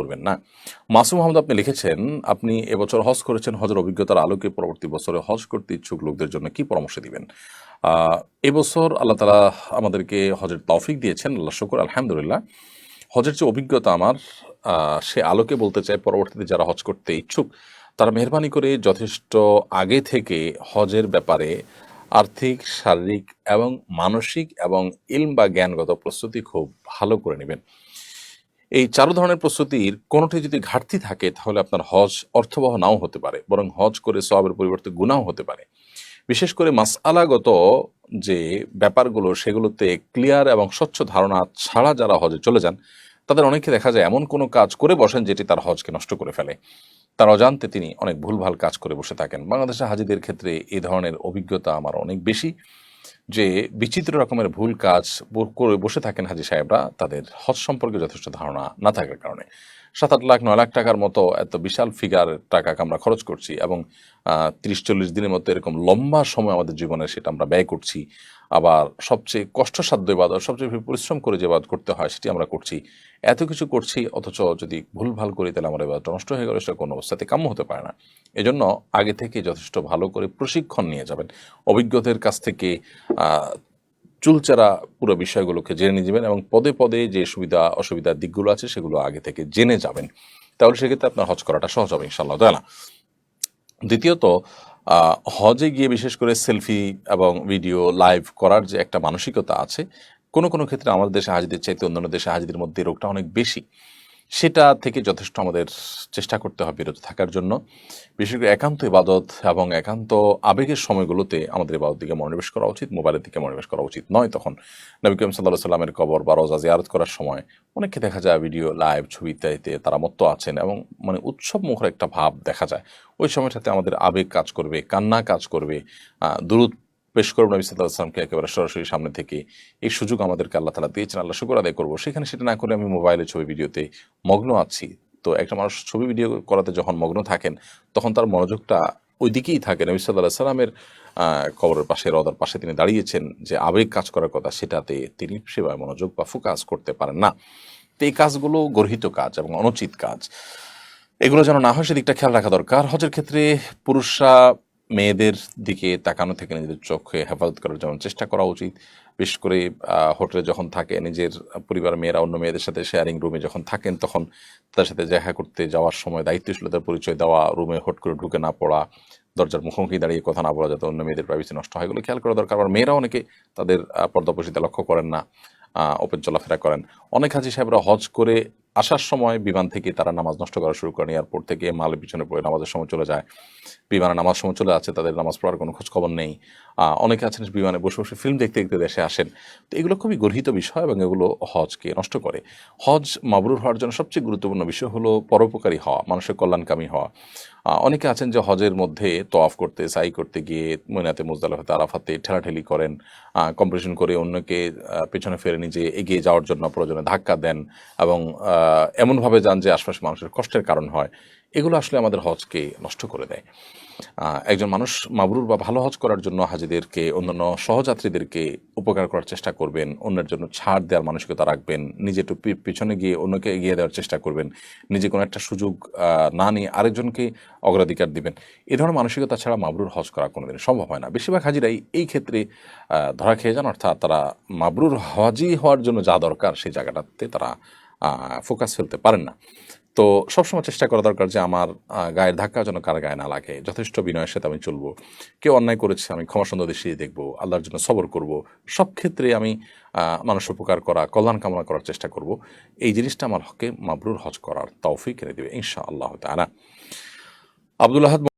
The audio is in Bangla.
করবেন না। মাসুম আহমদ, আপনি লিখেছেন, আপনি এবছর হজ করেছেন, হজের অভিজ্ঞতার আলোকে পরবর্তী বছরে হজ করতে ইচ্ছুক লোকদের জন্য কি পরামর্শ দিবেন? এবছর আল্লাহ তালা আমাদেরকে হজের তৌফিক দিয়েছেন, আল্লাহ শুকুর, আলহামদুলিল্লাহ। হজের যে অভিজ্ঞতা আমার সে আলোকে বলতে চাই, পরবর্তীতে যারা হজ করতে ইচ্ছুক, তারা মেহরবানি করে যথেষ্ট আগে থেকে হজের ব্যাপারে আর্থিক, শারীরিক এবং মানসিক এবং ইলম বা জ্ঞানগত প্রস্তুতি খুব ভালো করে নেবেন। এই চারু ধরনের প্রস্তুতির কোনোটি যদি ঘাটতি থাকে, তাহলে আপনার হজ অর্থবহ নাও হতে পারে, বরং হজ করে সবের পরিবর্তে গুণাও হতে পারে। বিশেষ করে মাসআলাগত যে ব্যাপারগুলো, সেগুলোতে ক্লিয়ার এবং স্বচ্ছ ধারণা ছাড়া যারা হজে চলে যান, তাদের অনেকে দেখা যায় এমন কোনো কাজ করে বসেন যেটি তার হজকে নষ্ট করে ফেলে। তার অজান্তে তিনি অনেক ভুলভাল কাজ করে বসে থাকেন। বাংলাদেশের হাজিদের ক্ষেত্রে এই ধরনের অভিজ্ঞতা আমার অনেক বেশি। যে বিচিত্র রকমের ভুল কাজ করে বসে থাকেন হাজি সাহেবরা, তাদের হজ সম্পর্কে যথেষ্ট ধারণা না থাকার কারণে। সাত আট লাখ, নয় লাখ টাকার মতো এত বিশাল ফিগার টাকা আমরা খরচ করছি এবং তিরিশ চল্লিশ দিনের মতো এরকম লম্বা সময় আমাদের জীবনে সেটা আমরা ব্যয় করছি। আবার সবচেয়ে কষ্টসাধ্য এবাদত সবচেয়ে পরিশ্রম করে যে এবাদত করতে হয় সেটি আমরা করছি। এত কিছু করছি, অথচ যদি ভুলভাল করি তাহলে আমার এবার নষ্ট হয়ে গেলে, সেটা কোনো অবস্থাতে কাম্য হতে পারে না। এজন্য আগে থেকে যথেষ্ট ভালো করে প্রশিক্ষণ নিয়ে যাবেন। অভিজ্ঞদের কাছ থেকে চুলচারা পুরো বিষয়গুলোকে জেনে নিয়ে যাবেন এবং পদে পদে যে সুবিধা অসুবিধার দিকগুলো আছে সেগুলো আগে থেকে জেনে যাবেন। তাহলে সেক্ষেত্রে আপনার হজ করাটা সহজ হবে ইনশাল্লাহ তালা দ্বিতীয়ত আহ, হজে গিয়ে বিশেষ করে সেলফি এবং ভিডিও লাইভ করার যে একটা মানসিকতা আছে কোনো কোনো ক্ষেত্রে আমাদের দেশে হাজিদের চাইতে অন্যান্য দেশে হাজিদের মধ্যে রোগটা অনেক বেশি। সেটা থেকে যথেষ্ট আমাদের চেষ্টা করতে হবে বিরত থাকার জন্য। বিশেষ করে একান্ত ইবাদত এবং একান্ত আবেগের সময়গুলোতে আমাদের ইবাদত দিকে মনোনিবেশ করা উচিত, মোবাইলের দিকে মনোনিবেশ করা উচিত নয়। তখন নবী করিম সাল্লাহ সাল্লামের কবর বা রোজা জিয়ারত করার সময় অনেককে দেখা যায় ভিডিও, লাইভ ছবি ইত্যাদিতে তারা মত্ত আছেন এবং মানে উৎসব মুখর একটা ভাব দেখা যায়। ওই সময়টাতে আমাদের আবেগ কাজ করবে, কান্না কাজ করবে দুরুদ পেশ করব নবী সাল্লাহ আসলামকে একেবারে সরাসরি সামনে থেকে এই সুযোগ আমাদেরকে আল্লাহ তালা দিয়েছেন। আল্লাহ শুকর আদায় করব। সেখানে সেটা না করে আমি মোবাইলে ছবি ভিডিওতে মগ্ন আছি। তো একটা মানুষ ছবি ভিডিও করাতে যখন মগ্ন থাকেন, তখন তার মনোযোগটা ওই দিকেই থাকে। নবী সাল্লাহ সাল্লামের কবরের পাশে রদার পাশে তিনি দাঁড়িয়েছেন যে আবেগ কাজ করার কথা, সেটাতে তিনি সেভাবে মনোযোগ বা ফোকাস করতে পারেন না। তো এই কাজগুলো গর্হিত কাজ এবং অনুচিত কাজ। এগুলো যেন না হয়, সেদিকটা খেয়াল রাখা দরকার। হজের ক্ষেত্রে পুরুষরা মেয়েদের দিকে তাকানো থেকে নিজেদের চোখে হেফাজত করার যেমন চেষ্টা করা উচিত। বিশেষ করে হোটেলে যখন থাকে নিজের পরিবার মেয়েরা অন্য মেয়েদের সাথে শেয়ারিং রুমে যখন থাকেন তখন তাদের সাথে দেখা করতে যাওয়ার সময় দায়িত্বশীলতার পরিচয় দেওয়া রুমে হট করে ঢুকে না পড়া দরজার মুখোমুখি দাঁড়িয়ে কথা না বলা যাতে অন্য মেয়েদের প্রাইভেসি নষ্ট হয় এগুলো খেয়াল করা দরকার। আবার মেয়েরা অনেকে তাদের আহ, পর্দাপসিতে লক্ষ্য করেন না ওপেন চলাফেরা করেন। অনেক হাজি সাহেবরা হজ করে আসার সময় বিমান থেকে তারা নামাজ নষ্ট করা শুরু করেন এয়ারপোর্ট থেকে মালের পিছনে পড়ে নামাজের সময় চলে যায়। বিমানে নামাজ সময় চলে যাচ্ছে, তাদের নামাজ পড়ার কোনো খোঁজ খবর নেই অনেকে আছেন বিমানে বসে বসে ফিল্ম দেখতে দেখতে দেশে আসেন। তো এগুলো খুবই গর্হিত বিষয় এবং এগুলো হজকে নষ্ট করে। হজ মাবরুর হওয়ার জন্য সবচেয়ে গুরুত্বপূর্ণ বিষয় হলো পরোপকারী হওয়া, মানুষের কল্যাণকামী হওয়া। অনেকে আছেন যে হজের মধ্যে তোয়াফ করতে, সাই করতে গিয়ে মইনাতে মুজদালাফাতে আরাফাতে ঠেলাঠেলি করেন। কম্পিটিশন করে অন্যকে পেছনে ফেরে নিজে এগিয়ে যাওয়ার জন্য প্রয়োজনে ধাক্কা দেন এবং এমনভাবে যান যে আশপাশে মানুষের কষ্টের কারণ হয়। এগুলো আসলে আমাদের হজকে নষ্ট করে দেয়। একজন মানুষ মাবরুর বা ভালো হজ করার জন্য হাজিদেরকে, অন্যান্য সহযাত্রীদেরকে উপকার করার চেষ্টা করবেন, অন্যের জন্য ছাড় দেওয়ার মানসিকতা রাখবেন, নিজে একটু পিছনে গিয়ে অন্যকে এগিয়ে দেওয়ার চেষ্টা করবেন, নিজে কোনো একটা সুযোগ না নিয়ে আরেকজনকে অগ্রাধিকার দিবেন। এ ধরনের মানসিকতা ছাড়া মাবরুর হজ করা কোনোদিন সম্ভব হয় না। বেশিরভাগ হাজিরাই এই ক্ষেত্রে ধরা খেয়ে যান, অর্থাৎ তারা মাবরুর হজই হওয়ার জন্য যা দরকার সেই জায়গাটাতে তারা ফোকাস ফেলতে পারেন না। তো সবসময় চেষ্টা করা দরকার যে আমার গায়ের ধাক্কা যেন কার গায়ে না লাগে। যথেষ্ট বিনয়ের সাথে আমি চলবো। কেউ অন্যায় করেছে, আমি ক্ষমা সুন্দর দৃষ্টিতে দেখব, আল্লাহর জন্য সবর করব। সব ক্ষেত্রে আমি মানুষ উপকার করা, কল্যাণ কামনা করার চেষ্টা করব। এই জিনিসটা আমার হকে মাবরুর হজ করার তৌফিক এনে দেবে ইনশা আল্লাহ তালা আব্দুল আহাদ